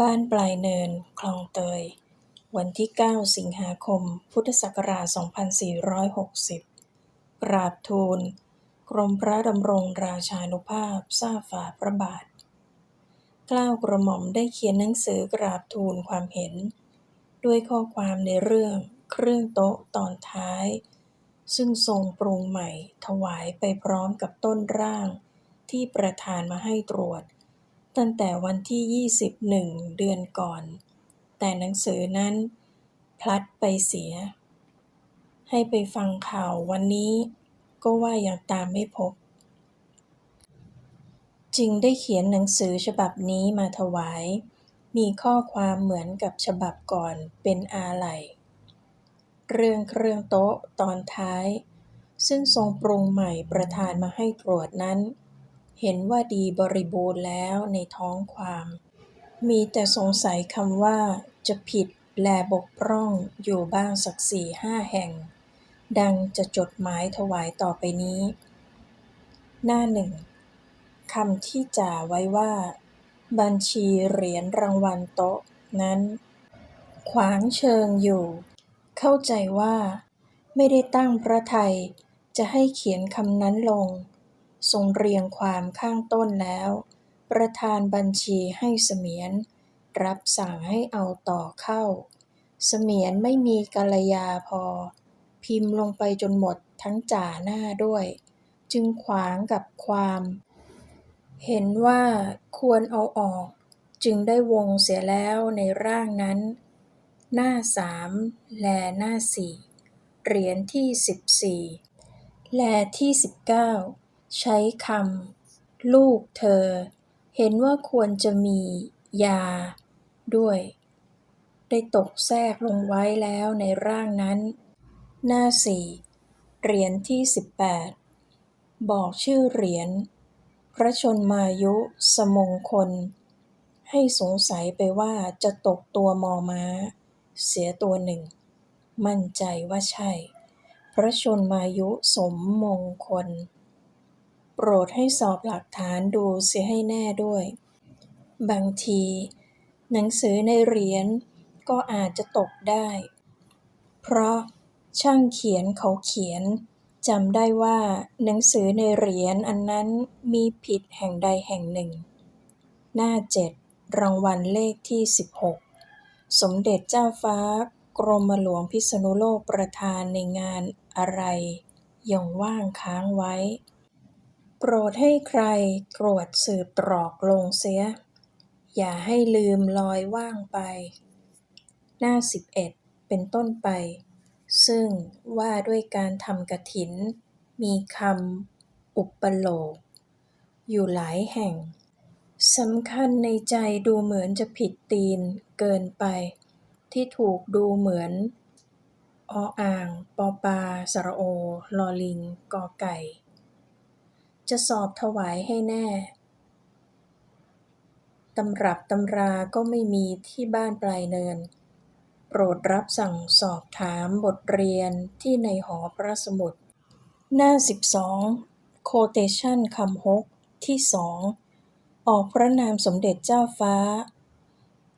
บ้านปลายเนิน คลองเตย วันที่ 9 สิงหาคม พุทธศักราช 2460 กราบทูล กรมพระดำรงราชานุภาพทราบฝ่าพระบาท กล้าวกระหม่อมได้เขียนหนังสือกราบทูลความเห็น ด้วยข้อความในเรื่องเครื่องโต๊ะตอนท้าย ซึ่งทรงปรุงใหม่ถวายไปพร้อมกับต้นร่างที่ประธานมาให้ตรวจ ตั้งแต่วันที่ 21 เดือนก่อน แต่หนังสือนั้น พลัดไปเสีย ให้ไปฟังข่าววันนี้ ก็ว่ายังตามไม่พบ จึงได้เขียนหนังสือฉบับนี้มาถวาย มีข้อความเหมือนกับฉบับก่อนเป็นอาลัยเรื่องเครื่องโต๊ะตอนท้าย ซึ่งทรงปรุงใหม่ประทานมาให้ตรวจนั้น เห็นว่าดีบริบูรณ์แล้วในท้องความ มีแต่สงสัยคำว่า จะผิดและบกพร่องอยู่บ้างสักสี่ห้าแห่ง ดังจะจดหมายถวายต่อไปนี้ หน้าหนึ่งคำที่จ่าไว้ว่า บัญชีเหรียญรางวัลโต๊ะนั้น ขวางเชิงอยู่ เข้าใจว่า ไม่ได้ตั้งพระทัยจะให้เขียนคำนั้นลง ทรงเรียงความข้างต้นแล้ว ประธานบัญชีให้เสมียน รับสั่งให้เอาต่อเข้า เสมียนไม่มีกัลยาพอ พิมพ์ลงไปจนหมดทั้งจ่าหน้าด้วย จึงขวางกับความ เห็นว่าควรเอาออก จึงได้วงเสียแล้วในร่างนั้น หน้าสามและหน้าสี่เหรียญที่สิบสี่และที่สิบเก้า ใช้คำ ลูกเธอ เห็นว่าควรจะมี ยา ด้วย ได้ตกแทรกลงไว้แล้วในร่างนั้น หน้าสี่เหรียญที่สิบแปดบอกชื่อเหรียญ พระชนมายุ สมงคล ให้สงสัยไปว่าจะตกตัวมอม้า เสียตัวหนึ่ง มั่นใจว่าใช่ พระชนมายุสมมงคล โปรดให้สอบหลักฐานดูเสียให้แน่ด้วย บางที หนังสือในเหรียญก็อาจจะตกได้ เพราะช่างเขียนเขาเขียนจำได้ว่าหนังสือในเหรียญอันนั้นมีผิดแห่งใดแห่งหนึ่ง หน้าเจ็ดรางวัลเลขที่สิบหกสมเด็จเจ้าฟ้ากรมหลวงพิษณุโลกประธานในงานอะไรยังว่างค้างไว้ โปรดให้ใครตรวจสืบตรอกลงเสีย อย่าให้ลืมลอยว่างไป หน้าสิบเอ็ดเป็นต้นไป ซึ่งว่าด้วยการทำกฐิน มีคำอุปโลก อยู่หลายแห่งสำคัญในใจดูเหมือนจะผิดตีนเกินไป ที่ถูกดูเหมือนออ่าง ปอปาสระโอ ลอลิงกอไก่ จะสอบถวายให้แน่ ตำรับตำราก็ไม่มีที่บ้านปลายเนิน โปรดรับสั่งสอบถามบทเรียนที่ในหอพระสมุด หน้าสิบสองโคเตชั่นคำฮกที่สอง ออกพระนามสมเด็จเจ้าฟ้า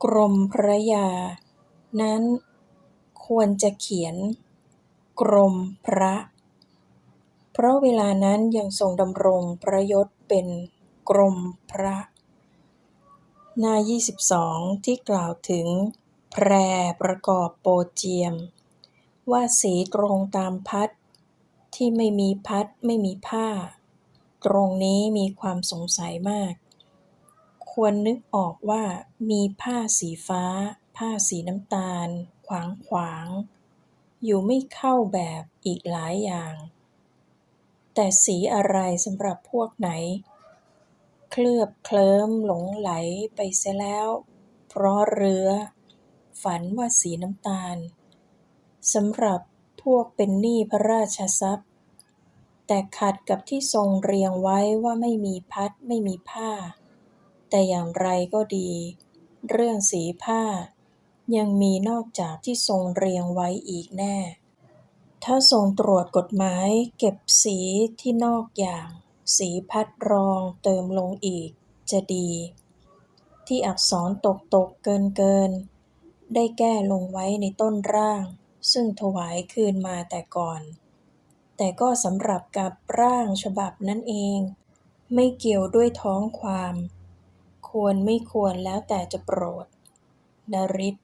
กรมพระยา นั้นควรจะเขียน กรมพระ เพราะเวลานั้นยังทรงดำรงพระยศเป็นกรมพระ หน้ายี่สิบสองที่กล่าวถึง แพรประกอบโปเจียม ว่าสีตรงตามพัด ที่ไม่มีพัดไม่มีผ้า ตรงนี้มีความสงสัยมาก ควรนึกออกว่ามีผ้าสีฟ้า ผ้าสีน้ำตาล ขวางขวาง อยู่ไม่เข้าแบบอีกหลายอย่าง แต่สีอะไรสำหรับพวกไหน เคลือบเคลิ้มหลงไหลไปเสียแล้ว เพราะเรือ ฝันว่าสีน้ำตาลสำหรับพวกเป็นหนี้พระราชทรัพย์ แต่ขัดกับที่ทรงเรียงไว้ว่าไม่มีพัดไม่มีผ้า แต่อย่างไรก็ดี เรื่องสีผ้า ยังมีนอกจากที่ทรงเรียงไว้อีกแน่ ถ้าทรงตรวจกฎหมาย เก็บสีที่นอกอย่าง สีพัดรองเติมลงอีก จะดีทที่อักษรตกตกเกินเกิน ได้แก้ลงไว้ในต้นร่าง ซึ่งถวายคืนมาแต่ก่อน แต่ก็สำหรับกับร่างฉบับนั้นเอง ไม่เกี่ยวด้วยท้องความ ควรไม่ควรแล้วแต่จะโปรด นริศ